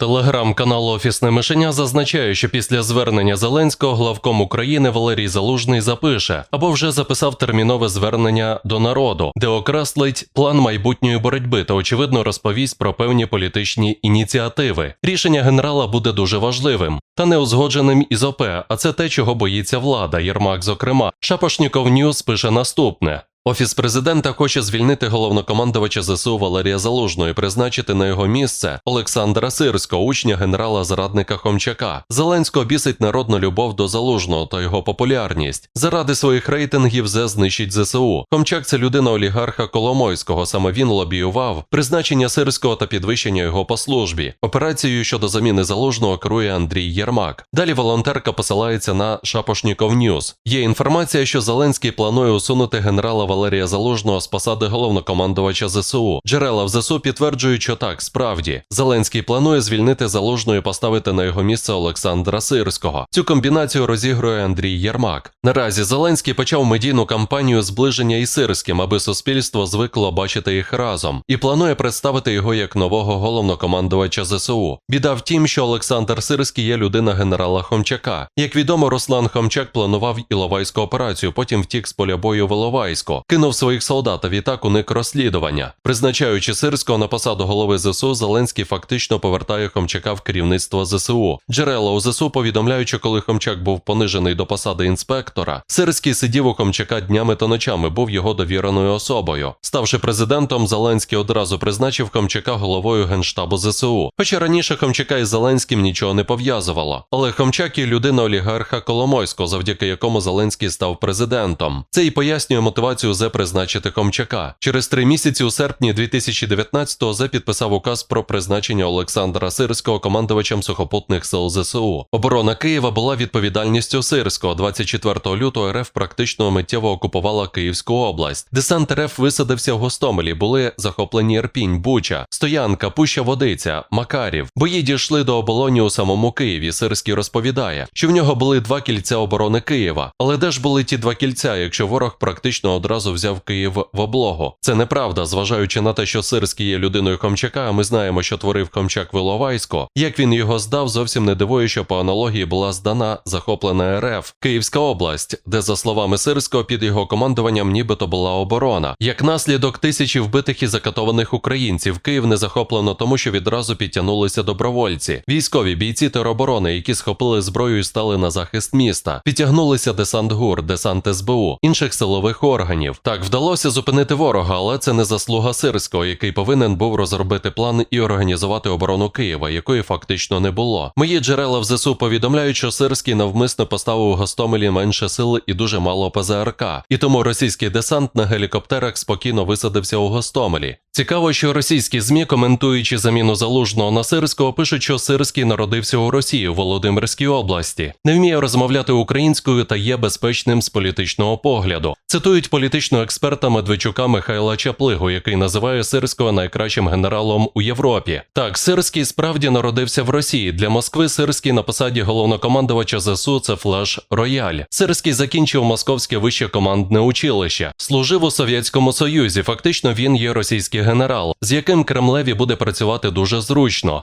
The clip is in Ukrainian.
Телеграм-канал Офісне мишеня зазначає, що після звернення Зеленського главком України Валерій Залужний запише або вже записав термінове звернення до народу, де окреслить план майбутньої боротьби та очевидно розповість про певні політичні ініціативи. Рішення генерала буде дуже важливим та не узгодженим із ОП, а це те, чого боїться влада. Єрмак, зокрема, Шапошніков Ньюс пише наступне. Офіс президента хоче звільнити головнокомандувача ЗСУ Валерія Залужного і призначити на його місце Олександра Сирського, учня генерала зрадника Хомчака. Зеленського бісить народну любов до залужного та його популярність. Заради своїх рейтингів зе знищить ЗСУ. Хомчак це людина олігарха Коломойського. Саме він лобіював призначення Сирського та підвищення його по службі. Операцією щодо заміни залужного керує Андрій Єрмак. Далі волонтерка посилається на Шапошніков Ньюс. Є інформація, що Зеленський планує усунути генерала Валерія Залужного з посади головнокомандувача ЗСУ. Джерела в ЗСУ підтверджують, що так, справді Зеленський планує звільнити залужного і поставити на його місце Олександра Сирського. Цю комбінацію розігрує Андрій Єрмак. Наразі Зеленський почав медійну кампанію зближення із Сирським, аби суспільство звикло бачити їх разом, і планує представити його як нового головнокомандувача ЗСУ. Біда в тім, що Олександр Сирський є людина генерала Хомчака. Як відомо, Руслан Хомчак планував Іловайську операцію, потім втік з поля бою в Іловайську, кинув своїх солдат, а відтак уник розслідування. Призначаючи Сирського на посаду голови ЗСУ, Зеленський фактично повертає Хомчака в керівництво ЗСУ. Джерела у ЗСУ повідомляють, що коли Хомчак був понижений до посади інспектора, Сирський сидів у Хомчака днями та ночами, був його довіреною особою. Ставши президентом, Зеленський одразу призначив Хомчака головою генштабу ЗСУ. Хоча раніше Хомчака із Зеленським нічого не пов'язувало. Але Хомчак є людина олігарха Коломойського, завдяки якому Зеленський став президентом. Це і пояснює мотивацію зе призначити Хомчака. Через три місяці у серпні 2019-го зе підписав указ про призначення Олександра Сирського командувачем сухопутних сил ЗСУ. Оборона Києва була відповідальністю Сирського. 24 лютого РФ практично миттєво окупувала Київську область. Десант РФ висадився в Гостомелі. Були захоплені Ірпінь, Буча, Стоянка, Пуща Водиця, Макарів. Бої дійшли до оболоні у самому Києві. Сирський розповідає, що в нього були два кільця оборони Києва. Але де ж були ті два кільця, якщо ворог практично одразу взяв Київ в облогу? Це неправда, зважаючи на те, що Сирський є людиною Хомчака. а Ми знаємо, що творив Хомчак в Іловайську. Як він його здав, зовсім не дивує, що по аналогії була здана захоплена РФ Київська область, де, за словами Сирського, під його командуванням нібито була оборона. Як наслідок тисячі вбитих і закатованих українців, Київ не захоплено тому, що відразу підтягнулися добровольці, військові бійці тероборони, які схопили зброю і стали на захист міста. Підтягнулися десант ГУР, десант СБУ, інших силових органів. Так вдалося зупинити ворога, але це не заслуга Сирського, який повинен був розробити план і організувати оборону Києва, якої фактично не було. Мої джерела в ЗСУ повідомляють, що Сирський навмисно поставив у Гостомелі менше сил і дуже мало ПЗРК, і тому російський десант на гелікоптерах спокійно висадився у Гостомелі. Цікаво, що російські змі, коментуючи заміну залужного на Сирського, пишуть, що Сирський народився у Росії у Володимирській області, не вміє розмовляти українською та є безпечним з політичного погляду. Цитують політичного експерта Медведчука Михайла Чаплигу, який називає Сирського найкращим генералом у Європі. Так, Сирський справді народився в Росії. Для Москви Сирський на посаді головнокомандувача ЗСУ це флеш рояль. Сирський закінчив Московське вище командне училище, служив у Совєтському Союзі. Фактично він є російський генерал, з яким Кремлеві буде працювати дуже зручно.